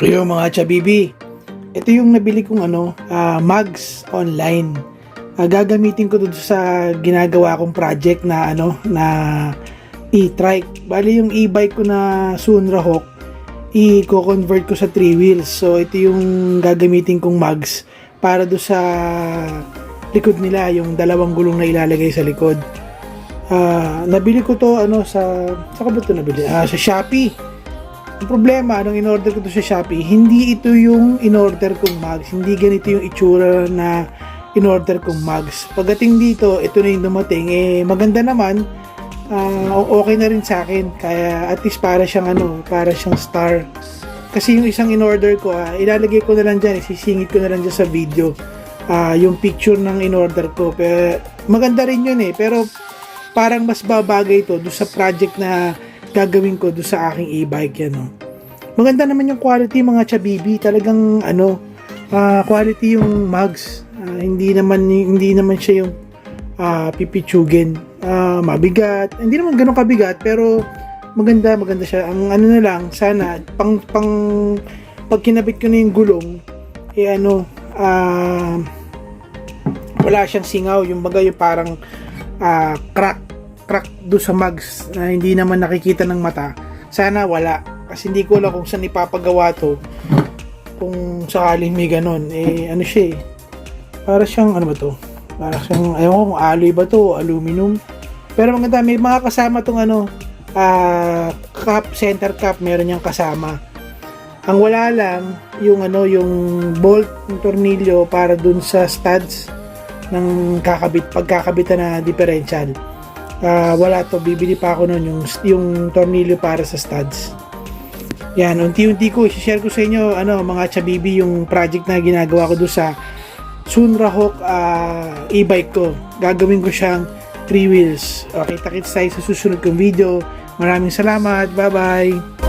Yo mga chabibi, ito yung nabili kong ano, ah, mugs online. Ah, gagamitin ko dun sa ginagawa kong project na ano, na e-trike. Bali yung e-bike ko na Sunra Hawk, i-convert ko sa 3 wheels. So ito yung gagamitin kong mugs para do sa likod nila, yung dalawang gulong na ilalagay sa likod. Ah, nabili ko to ano sa sa ba to nabili? Ah, sa Shopee. Ang problema, nung in-order ko to sa Shopee, hindi ito yung in-order kong mugs. Hindi ganito yung itsura na in-order kong mugs. Pagdating dito, ito na yung dumating. Eh, maganda naman. Ah, okay na rin sa akin. Kaya at least para siyang ano, para siyang star. Kasi yung isang in-order ko, ah, ilalagay ko na lang dyan, isisingit ko na lang dyan sa video. Ah, yung picture ng in-order ko. Pero, maganda rin yun eh. Pero parang mas babagay to do sa project na gagawin ko do sa aking e-bike yan. No? Maganda naman yung quality mga chabibi. Talagang ano, ah, quality yung mugs. Ah, hindi naman hindi naman siya yung ah, pipitsugin. Ah, mabigat. Hindi naman ganun kabigat pero maganda, maganda siya. Ang ano na lang, sana pang pang pag kinabit ko na yung gulong, eh ano, ah, wala siyang singaw. Yung bagay yung parang ah, crack crack do sa mugs na hindi naman nakikita ng mata. Sana wala. Kasi hindi ko alam kung saan ipapagawa to. Kung sakaling may ganun. Eh, ano siya eh. Para siyang, ano ba to? Para siyang, ayaw ko kung alloy ba to, aluminum. Pero maganda, may mga kasama tong ano, ah, cup, center cup, meron niyang kasama. Ang wala lang, yung ano, yung bolt, yung tornilyo para dun sa studs ng kakabit, pagkakabitan na differential. Ah, wala to, bibili pa ako nun yung, yung tornilyo para sa studs. Yan, unti-unti ko, i-share ko sa inyo, ano, mga chabibi, yung project na ginagawa ko doon sa Sunra Hawk ah, e-bike ko. Gagawin ko siyang 3 wheels. Okay, takits tayo sa susunod kong video. Maraming salamat. Bye-bye.